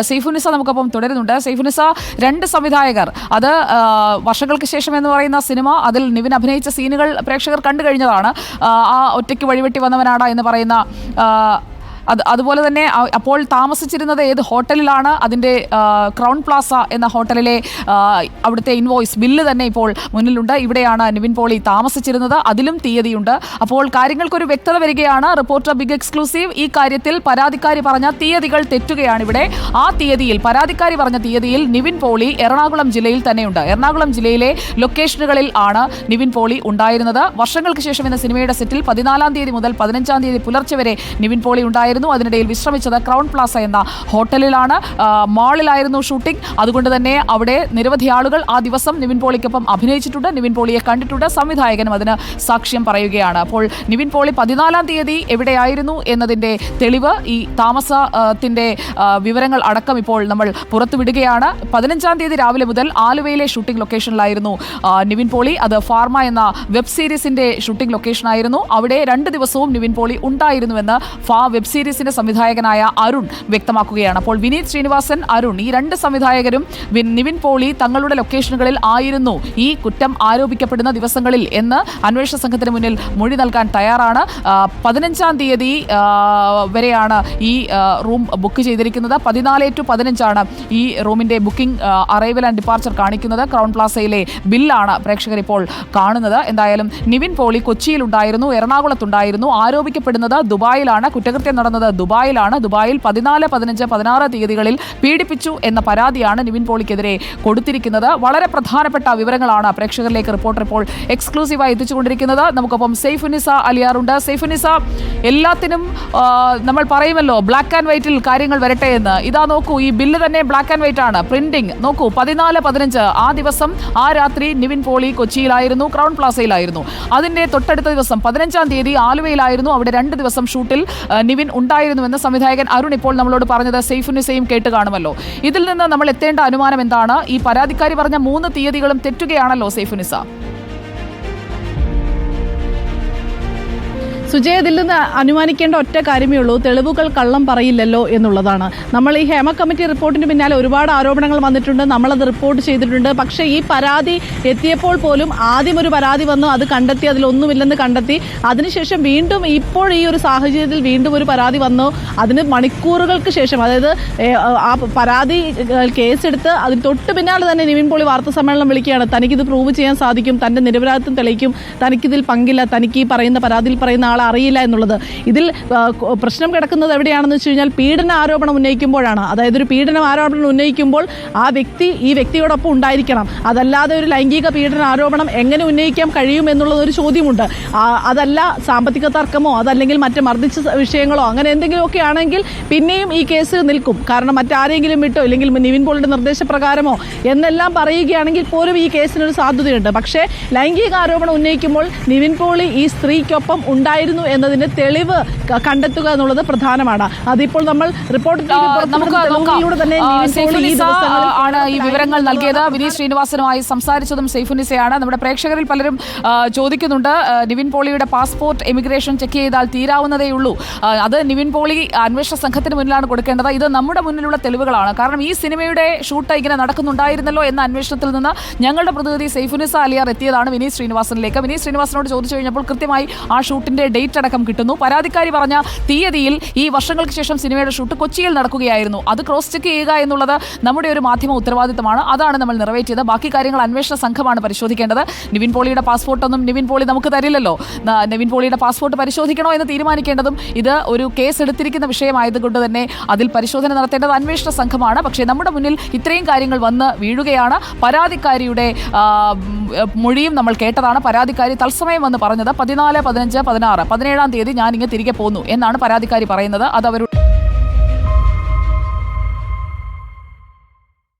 സെയ്ഫുനിസ നമുക്കൊപ്പം തുടരുന്നുണ്ട്. സെയ്ഫുനിസ രണ്ട് സംവിധായകർ. അത് വർഷങ്ങൾക്ക് ശേഷം എന്ന് പറയുന്ന സിനിമ അതിൽ നിവിൻ അഭിനയിച്ച സീനുകൾ പ്രേക്ഷകർ കണ്ടു കഴിഞ്ഞതാണ്. ആ, ഒറ്റയ്ക്ക് വഴിവെട്ടി വന്നവനാണ് എന്ന് പറയുന്ന അത് അതുപോലെ തന്നെ അപ്പോൾ താമസിച്ചിരുന്നത് ഏത് ഹോട്ടലിലാണ്? അതിന്റെ ക്രൗൺ പ്ലാസ എന്ന ഹോട്ടലിലെ അവിടുത്തെ ഇൻവോയ്സ് ബില്ല് തന്നെ ഇപ്പോൾ മുന്നിലുണ്ട്. ഇവിടെയാണ് നിവിൻ പോളി താമസിച്ചിരുന്നത്. അതിലും തീയതിയുണ്ട്. അപ്പോൾ കാര്യങ്ങൾക്കൊരു വ്യക്തത വരികയാണ്. റിപ്പോർട്ടർ ബിഗ് എക്സ്ക്ലൂസീവ് ഈ കാര്യത്തിൽ പരാതിക്കാരി പറഞ്ഞ തീയതികൾ തെറ്റുകയാണ് ഇവിടെ ആ തീയതിയിൽ പരാതിക്കാരി പറഞ്ഞ തീയതിയിൽ നിവിൻ പോളി എറണാകുളം ജില്ലയിൽ തന്നെയുണ്ട്. എറണാകുളം ജില്ലയിലെ ലൊക്കേഷനുകളിൽ ആണ് നിവിൻ പോളി ഉണ്ടായിരുന്നത്. വർഷങ്ങൾക്ക് ശേഷം എന്ന സിനിമയുടെ സെറ്റിൽ പതിനാലാം തീയതി മുതൽ പതിനഞ്ചാം തീയതി പുലർച്ചെ വരെ നിവിൻ പോളി ഉണ്ടായിരുന്നു. അതിനിടയിൽ വിശ്രമിച്ചത് ക്രൗൺ പ്ലാസ എന്ന ഹോട്ടലിലാണ് മാളിലായിരുന്നു ഷൂട്ടിംഗ്. അതുകൊണ്ട് തന്നെ അവിടെ നിരവധി ആളുകൾ ആ ദിവസം നിവിൻ പോളിക്കൊപ്പം അഭിനയിച്ചിട്ടുണ്ട്. നിവിൻ പോളിയെ കണ്ടിട്ടുണ്ട്. സംവിധായകനും അതിന് സാക്ഷ്യം പറയുകയാണ്. അപ്പോൾ നിവിൻ പോളി പതിനാലാം തീയതി എവിടെയായിരുന്നു എന്നതിന്റെ തെളിവ് ഈ താമസത്തിന്റെ വിവരങ്ങൾ അടക്കം ഇപ്പോൾ നമ്മൾ പുറത്തുവിടുകയാണ്. പതിനഞ്ചാം തീയതി രാവിലെ മുതൽ ആലുവയിലെ ഷൂട്ടിംഗ് ലൊക്കേഷനിലായിരുന്നു നിവിൻ പോളി. അത് ഫാർമ എന്ന വെബ് സീരീസിന്റെ ഷൂട്ടിംഗ് ലൊക്കേഷനായിരുന്നു. അവിടെ രണ്ട് ദിവസവും നിവിൻ പോളി ഉണ്ടായിരുന്നുവെന്ന് ഫാ വെബ് സീരീസിന്റെ സംവിധായകനായ അരുൺ വ്യക്തമാക്കുകയാണ്. അപ്പോൾ വിനീത് ശ്രീനിവാസൻ അരുൺ ഈ രണ്ട് സംവിധായകരും നിവിൻ പോളി തങ്ങളുടെ ലൊക്കേഷനുകളിൽ ആയിരുന്നു ഈ കുറ്റം ആരോപിക്കപ്പെടുന്ന ദിവസങ്ങളിൽ എന്ന് അന്വേഷണ സംഘത്തിന് മുന്നിൽ മൊഴി നൽകാൻ തയ്യാറാണ്. പതിനഞ്ചാം തീയതി വരെയാണ് ഈ റൂം ബുക്ക് ചെയ്തിരിക്കുന്നത്. പതിനാല് ടു പതിനഞ്ചാണ് ഈ റൂമിന്റെ ബുക്കിംഗ് അറൈവൽ ആൻഡ് ഡിപ്പാർച്ചർ കാണിക്കുന്നത്. ക്രൗൺ പ്ലാസയിലെ ബില്ലാണ് പ്രേക്ഷകർ ഇപ്പോൾ കാണുന്നത്. എന്തായാലും നിവിൻ പോളി കൊച്ചിയിലുണ്ടായിരുന്നു എറണാകുളത്തുണ്ടായിരുന്നു. ആരോപിക്കപ്പെടുന്നത് ദുബായിലാണ്. കുറ്റകൃത്യം നടന്നത് ദുബായിലാണ്. ദുബായിൽ പതിനാല് പതിനഞ്ച് പതിനാറ് തീയതികളിൽ പീഡിപ്പിച്ചു എന്ന പരാതിയാണ് നിവിൻ പോളിക്കെതിരെ കൊടുത്തിരിക്കുന്നത്. വളരെ പ്രധാനപ്പെട്ട വിവരങ്ങളാണ് പ്രേക്ഷകരിലേക്ക് റിപ്പോർട്ടർ ഇപ്പോൾ എക്സ്ക്ലൂസീവായി എത്തിച്ചുകൊണ്ടിരിക്കുന്നത്. നമുക്കൊപ്പം സെയ്ഫുനിസ അലിയാറുണ്ട്. സെയ്ഫുനിസ എല്ലാത്തിനും നമ്മൾ പറയുമല്ലോ ബ്ലാക്ക് ആൻഡ് വൈറ്റിൽ കാര്യങ്ങൾ വരട്ടെ എന്ന്. ഇതാ നോക്കൂ ഈ ബില്ല് തന്നെ ബ്ലാക്ക് ആൻഡ് വൈറ്റ് ആണ്. പ്രിന്റിംഗ് നോക്കൂ പതിനാല് പതിനഞ്ച് ആ ദിവസം ആ രാത്രി നിവിൻ പോളി കൊച്ചിയിലായിരുന്നു ക്രൗൺ പ്ലാസയിലായിരുന്നു. അതിന്റെ തൊട്ടടുത്ത ദിവസം പതിനഞ്ചാം തീയതി ആലുവയിലായിരുന്നു. അവിടെ രണ്ട് ദിവസം ഷൂട്ടിൽ നിവിൻ ഉണ്ടായിരുന്നുവെന്ന് സംവിധായകൻ അരുൺ ഇപ്പോൾ നമ്മളോട് പറഞ്ഞത് സെയ്ഫുനിസയും കേട്ട് കാണുമല്ലോ. ഇതിൽ നിന്ന് നമ്മൾ എത്തേണ്ട അനുമാനം എന്താണ്? ഈ പരാതിക്കാരി പറഞ്ഞ മൂന്ന് തീയതികളും തെറ്റുകയാണല്ലോ സെയ്ഫുനിസ. സുജയ ഇതിൽ നിന്ന് അനുമാനിക്കേണ്ട ഒറ്റ കാര്യമേ ഉള്ളൂ. തെളിവുകൾ കള്ളം പറയില്ലല്ലോ എന്നുള്ളതാണ്. നമ്മൾ ഈ ഹേമ കമ്മിറ്റി റിപ്പോർട്ടിന് പിന്നാലെ ഒരുപാട് ആരോപണങ്ങൾ വന്നിട്ടുണ്ട്. നമ്മളത് റിപ്പോർട്ട് ചെയ്തിട്ടുണ്ട്. പക്ഷേ ഈ പരാതി എത്തിയപ്പോൾ പോലും ആദ്യം ഒരു പരാതി വന്നു. അത് കണ്ടെത്തി അതിലൊന്നുമില്ലെന്ന് കണ്ടെത്തി. അതിനുശേഷം വീണ്ടും ഇപ്പോൾ ഈ ഒരു സാഹചര്യത്തിൽ വീണ്ടും ഒരു പരാതി വന്നു. അതിന് മണിക്കൂറുകൾക്ക് ശേഷം അതായത് ആ പരാതി കേസെടുത്ത് അതിന് തൊട്ട് പിന്നാലെ തന്നെ നിവിൻ പോളി വാർത്താ സമ്മേളനം വിളിക്കുകയാണ്. തനിക്കിത് പ്രൂവ് ചെയ്യാൻ സാധിക്കും തന്റെ നിരപരാധിത്വം തെളിയിക്കും. തനിക്കിതിൽ പങ്കില്ല. തനിക്ക് ഈ പറയുന്ന പരാതിയിൽ പറയുന്ന ആൾ അറിയില്ല എന്നുള്ളത്. ഇതിൽ പ്രശ്നം കിടക്കുന്നത് എവിടെയാണെന്ന് വെച്ച് കഴിഞ്ഞാൽ പീഡന ആരോപണം ഉന്നയിക്കുമ്പോഴാണ്. അതായത് ഒരു പീഡന ആരോപണം ഉന്നയിക്കുമ്പോൾ ആ വ്യക്തി ഈ വ്യക്തിയോടൊപ്പം ഉണ്ടായിരിക്കണം. അതല്ലാതെ ഒരു ലൈംഗിക പീഡന ആരോപണം എങ്ങനെ ഉന്നയിക്കാൻ കഴിയും എന്നുള്ളത് ഒരു ചോദ്യമുണ്ട്. അതല്ല സാമ്പത്തിക തർക്കമോ അതല്ലെങ്കിൽ മറ്റ് മർദ്ദിച്ച വിഷയങ്ങളോ അങ്ങനെ എന്തെങ്കിലുമൊക്കെ ആണെങ്കിൽ പിന്നെയും ഈ കേസ് നിൽക്കും. കാരണം മറ്റാരെങ്കിലും വിട്ടോ അല്ലെങ്കിൽ നിവിൻ പോളിന്റെ നിർദ്ദേശപ്രകാരമോ എന്നെല്ലാം പറയുകയാണെങ്കിൽ പോലും ഈ കേസിനൊരു സാധ്യതയുണ്ട്. പക്ഷേ ലൈംഗിക ആരോപണം ഉന്നയിക്കുമ്പോൾ നിവിൻ പോളി ഈ സ്ത്രീക്കൊപ്പം ഉണ്ടായിരുന്നു എന്നതിന് തെളിവ് ക- കണ്ടെത്തുക എന്നുള്ളത് പ്രധാനമാണ്. അതിപ്പോൾ നമ്മൾ റിപ്പോർട്ട് ആണ് ഈ വിവരങ്ങൾ നൽകിയത്. വിനീത് ശ്രീനിവാസനുമായി സംസാരിച്ചതും സൈഫുനിസയാണ് നമ്മുടെ പ്രേക്ഷകരിൽ പലരും ചോദിക്കുന്നുണ്ട്. നിവിൻ പോളിയുടെ പാസ്പോർട്ട് എമിഗ്രേഷൻ ചെക്ക് ചെയ്താൽ തീരാവുന്നതേ ഉള്ളൂ. അത് നിവിൻ പോളി അന്വേഷണ സംഘത്തിന് മുന്നിലാണ് കൊടുക്കേണ്ടത്. ഇത് നമ്മുടെ മുന്നിലുള്ള തെളിവുകളാണ്. കാരണം ഈ സിനിമയുടെ ഷൂട്ട് ഇങ്ങനെ നടക്കുന്നുണ്ടായിരുന്നല്ലോ എന്ന അന്വേഷണത്തിൽ നിന്ന് ഞങ്ങളുടെ പ്രതിനിധി സൈഫുനിസ അലിയാർ എത്തിയതാണ് വിനീത് ശ്രീനിവാസനിലേക്ക്. വിനീത് ശ്രീനിവാസനോട് ചോദിച്ചു കഴിഞ്ഞപ്പോൾ കൃത്യമായി ആ ഷൂട്ടിന്റെ ഡേറ്റ് അടക്കം കിട്ടുന്നു. പരാതിക്കാരി പറഞ്ഞ തീയതിയിൽ ഈ വർഷങ്ങൾക്ക് ശേഷം സിനിമയുടെ ഷൂട്ട് കൊച്ചിയിൽ നടക്കുകയായിരുന്നു. അത് ക്രോസ് ചെക്ക് ചെയ്യുക എന്നുള്ളത് നമ്മുടെ ഒരു മാധ്യമ ഉത്തരവാദിത്തമാണ്. അതാണ് നമ്മൾ നിറവേറ്റിയത് ബാക്കി കാര്യങ്ങൾ അന്വേഷണ സംഘമാണ് പരിശോധിക്കേണ്ടത്. നിവിൻ പോളിയുടെ പാസ്പോർട്ടൊന്നും നിവിൻ പോളി നമുക്ക് തരില്ലല്ലോ. നിവിൻ പോളിയുടെ പാസ്പോർട്ട് പരിശോധിക്കണോ എന്ന് തീരുമാനിക്കേണ്ടതും ഇത് ഒരു കേസ് എടുത്തിരിക്കുന്ന വിഷയമായതുകൊണ്ട് തന്നെ അതിൽ പരിശോധന നടത്തേണ്ടത് അന്വേഷണ സംഘമാണ്. പക്ഷേ നമ്മുടെ മുന്നിൽ ഇത്രയും കാര്യങ്ങൾ വന്ന് വീഴുകയാണ്. പരാതിക്കാരിയുടെ മൊഴിയും നമ്മൾ കേട്ടതാണ്. പരാതിക്കാരി തത്സമയം വന്ന് പറഞ്ഞത് പതിനാല് പതിനഞ്ച് പതിനാറ്. പതിനേഴാം തീയതി ഞാൻ ഇങ്ങനെ തിരികെ പോന്നു എന്നാണ് പരാതിക്കാരി പറയുന്നത്. അത് അവരുടെ